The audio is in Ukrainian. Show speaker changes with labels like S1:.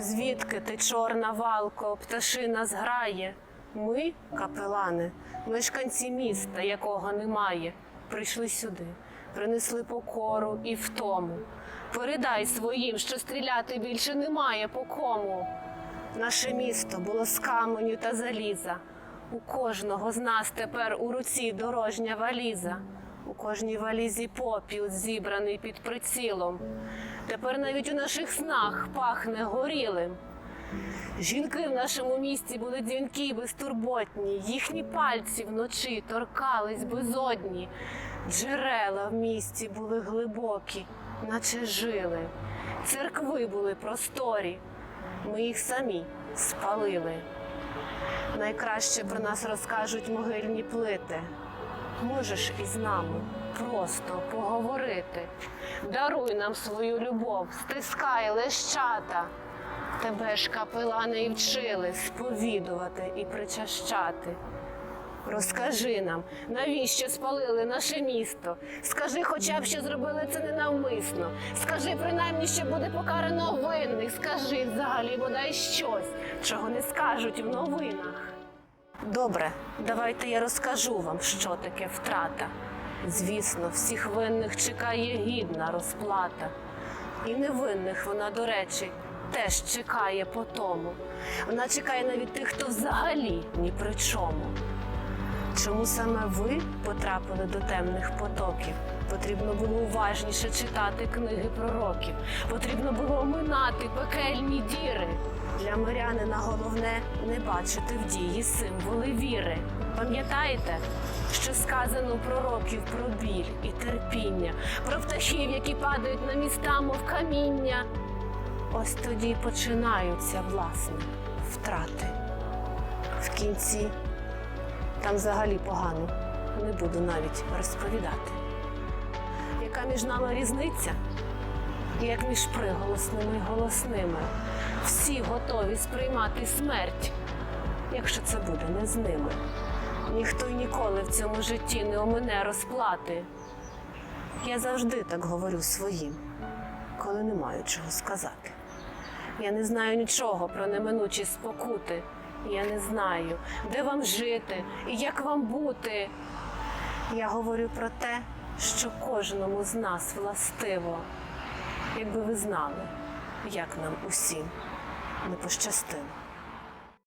S1: Звідки ти, чорна валко, пташина зграє? Ми, капелани, мешканці міста, якого немає, прийшли сюди, принесли покору і втому. Передай своїм, що стріляти більше немає по кому. Наше місто було з каменю та заліза. У кожного з нас тепер у руці дорожня валіза. У кожній валізі попіл зібраний під прицілом. Тепер навіть у наших снах пахне горілим. Жінки в нашому місті були дзвінки безтурботні, їхні пальці вночі торкались безодні. Джерела в місті були глибокі, наче жили. Церкви були просторі, ми їх самі спалили. Найкраще про нас розкажуть могильні плити. Можеш із нами просто поговорити. Даруй нам свою любов, стискай лещата. Тебе ж капелани і вчили сповідувати і причащати. Розкажи нам, навіщо спалили наше місто? Скажи хоча б, що зробили це ненавмисно. Скажи принаймні, що буде покарано винних. Скажи взагалі бодай щось, чого не скажуть в новинах. Добре, давайте я розкажу вам, що таке втрата. Звісно, всіх винних чекає гідна розплата. І невинних вона, до речі, теж чекає по тому. Вона чекає навіть тих, хто взагалі ні при чому. Чому саме ви потрапили до темних потоків? Потрібно було уважніше читати книги пророків. Потрібно було оминати пекельні діри. Для мирянина головне не бачити в дії символи віри. Пам'ятаєте, що сказано пророків про біль і терпіння, про птахів, які падають на міста, мов каміння. Ось тоді починаються власне втрати. В кінці там взагалі погано. Не буду навіть розповідати. Яка між нами різниця? Як між приголосними і голосними. Всі готові сприймати смерть, якщо це буде не з ними. Ніхто й ніколи в цьому житті не омине розплати. Я завжди так говорю своїм, коли не маю чого сказати. Я не знаю нічого про неминучі спокути. Я не знаю, де вам жити і як вам бути. Я говорю про те, що кожному з нас властиво, якби ви знали, як нам усім не пощастило.